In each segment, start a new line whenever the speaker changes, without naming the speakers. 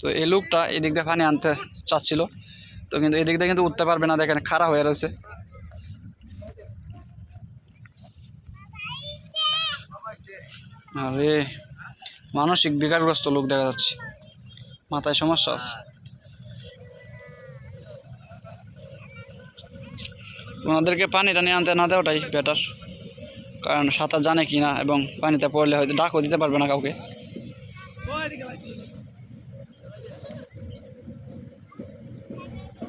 তো এই লোকটা এদিক দিয়ে পানি আনতে চাচ্ছিল। তো কিন্তু এদিক দিয়ে কিন্তু উঠতে পারবে না, দেখেন খাড়া হয়ে রয়েছে। আরে, মানসিক বিকারগ্রস্ত লোক দেখা যাচ্ছে। মাথায় সমস্যা আছে। ওনাদেরকে পানি টানি আনতে না দেওয়াটাই বেটার কারণ সাঁতার জানে কি না, এবং পানিতে পড়লে হয়তো ডাকও দিতে পারবে না কাউকে।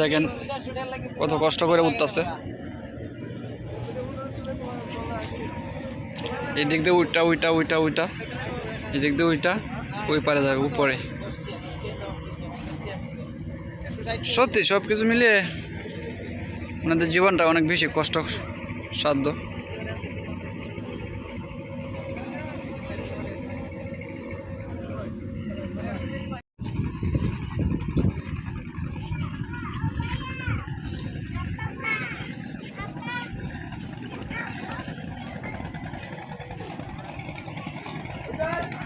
দেখেন কত কষ্ট করে উঠতেছে। এদিক দিয়ে উইটা উইটা উইটা উইটা এদিক দিয়ে উইটা ওই পারে যাবে, উপরে। সত্যি সব কিছু মিলিয়ে ওনাদের জীবনটা অনেক বেশি কষ্ট সাধ্য Right?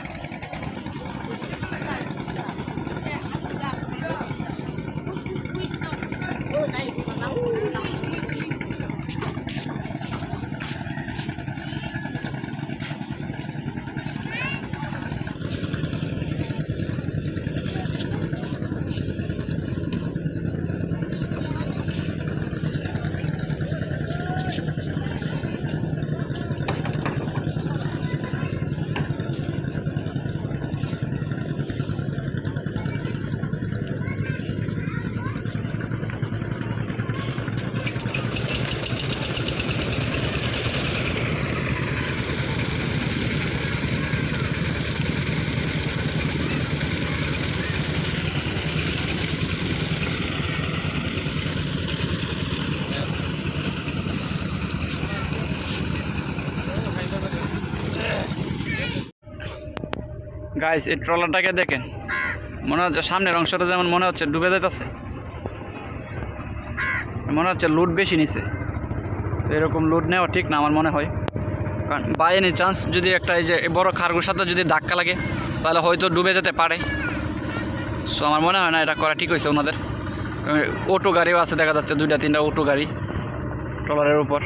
গাইস এই ট্রলারটাকে দেখেন। মনে হচ্ছে সামনের অংশটা যেমন মনে হচ্ছে ডুবে যেতেছে মনে হচ্ছে লুট বেশি নিছে। এরকম লুট নেওয়া ঠিক না আমার মনে হয়। কারণ বাই এনি চান্স যদি একটা এই যে বড় খারগুর সাথে যদি ধাক্কা লাগে, তাহলে হয়তো ডুবে যেতে পারে। সো আমার মনে হয় না এটা করা ঠিক হয়েছে ওনাদের। অটো গাড়িও আছে, দেখা যাচ্ছে দুইটা, তিনটা অটো গাড়ি ট্রলারের উপর।